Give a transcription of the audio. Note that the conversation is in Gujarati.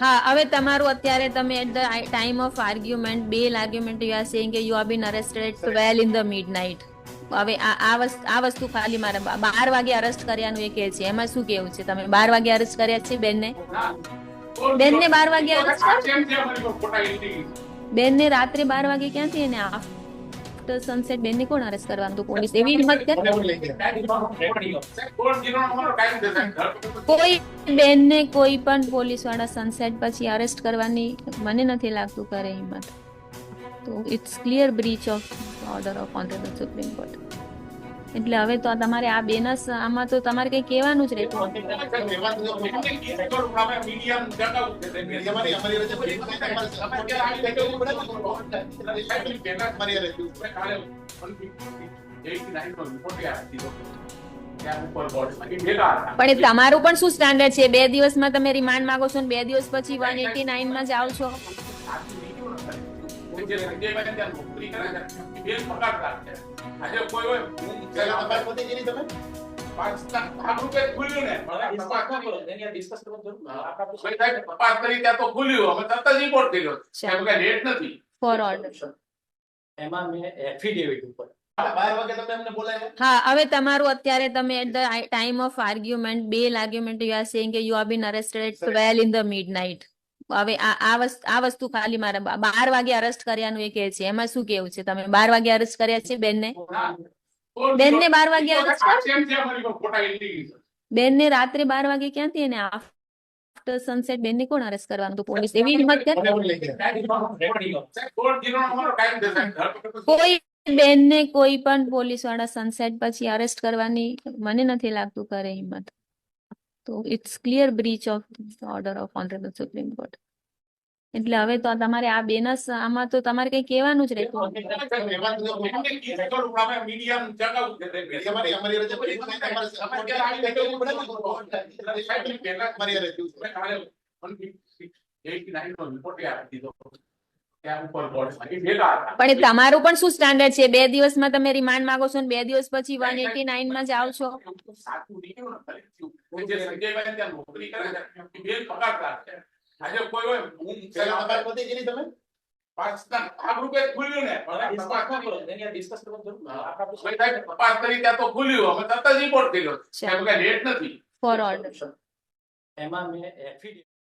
હા હવે તમારું અત્યારે તમે at the time of argument bail argument you are saying કે you are been arrested at twelve in the midnight હવે આ આ વસ્તુ ખાલી મારે બાર વાગે અરેસ્ટ કર્યાનું એ કહે છે. એમાં શું કેવું છે તમે? બાર વાગે અરેસ્ટ કર્યા છે બેનને? બેનને બાર વાગે અરેસ્ટ? બેનને રાત્રે બાર વાગે ક્યાંથી એને આફ્ટર સનસેટ બેનને કોણ અરેસ્ટ કરવાનું તો પોલીસ? એવી હિંમત કોઈ બેનને કોઈ પણ પોલીસવાળા સનસેટ પછી અરેસ્ટ કરવાની મને નથી લાગતું કરે હિંમત તો it's clear breach of order of honourable Supreme Court એટલે હવે તો આ તમારે આ બેનસ આમાં તો તમારે કઈ કહેવાનું જ રહેતું પણ તમારું પણ શું સ્ટાન્ડર્ડ છે? બે દિવસમાં તમે રિમાન્ડ માંગો છો ને બે દિવસ પછી વન એટી નાઇનમાં જાઓ છો? આજે કોઈ હોય હું તપાસ કરી ત્યાં તો ખુલ્યું અમે તરત જ report કર્યો. એમ કઈ date નથી. ફોર ઓર્ડર એમાં મેં એફિડેવિટ ઉપર. બાર વાગે તમે હા હવે તમારું અત્યારે તમે at the time of argument બે આર્ગ્યુમેન્ટ યુ આર સેઇંગ કે you are been arrested at twelve in the midnight હવે આ વસ્તુ ખાલી મારા બાર વાગે અરેસ્ટ કર્યાનું એ કહે છે. એમાં શું કેવું છે? તમે બાર વાગે અરેસ્ટ કર્યા છે બેનને? બેનને બાર વાગે અરેસ્ટ? બેનને રાત્રે બાર વાગે ક્યાંથી એને આફ્ટર સનસેટ બેનને કોણ અરેસ્ટ કરવાનું? તો પોલીસ એવી હિંમત કરે. કોઈ બેનને કોઈ પણ પોલીસવાળા સનસેટ પછી અરેસ્ટ કરવાની મને નથી લાગતું કરે હિંમત તો it's clear breach of order of honourable Supreme Court એટલે હવે તો તમારે આ બેનસ આમાં તો તમારે કઈ કહેવાનું જ રહેતું પણ તમારું પણ શું સ્ટાન્ડર્ડ છે? બે દિવસમાં તમે રિમાન્ડ માંગો છો ને બે દિવસ પછી વન એટી નાઇનમાં જાઓ છો? ફોર ઓર્ડર એમાં મેં એફિડેવિટ